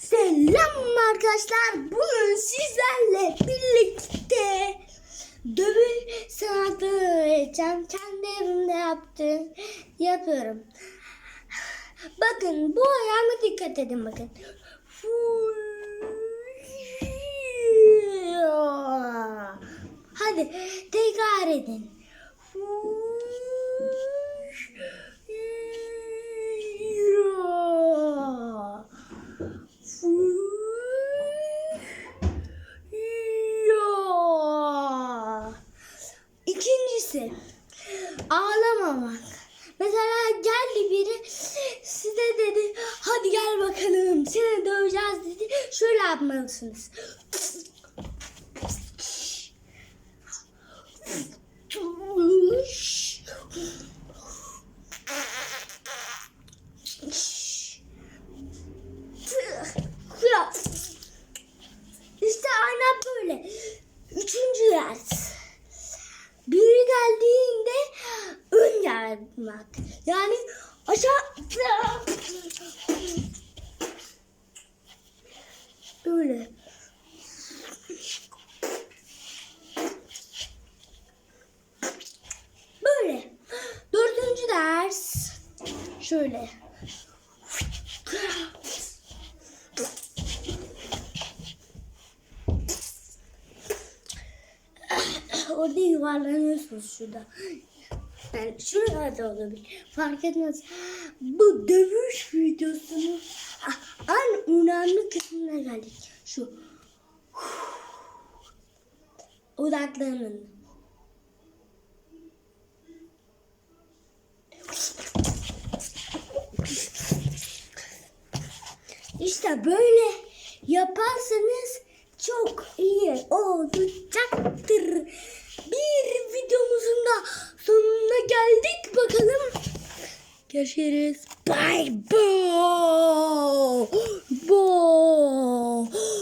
Selam arkadaşlar. Bugün sizlerle birlikte dövüş sanatı öğreteceğim. Kendi evimde yaptım. Yapıyorum. Bakın bu ayağıma dikkat edin bakın. Hadi tekrar edin. İkincisi ağlamamak. Mesela geldi biri size dedi hadi gel bakalım seni döveceğiz dedi. Şöyle yapmalısınız. İşte aynen böyle. Üçüncü ders. Biri geldiğinde ön yarmak. Yani aşağı böyle. Böyle. Dördüncü ders şöyle. Orada yuvarlanıyorsunuz şurada. Yani şurada olabilir. Fark etmez. Bu dövüş videosunu en önemli kısmına geldik. Şu. Odaklanın. İşte böyle yaparsanız çok iyi olacaktır. Görüşürüz. Bye bye. Bye.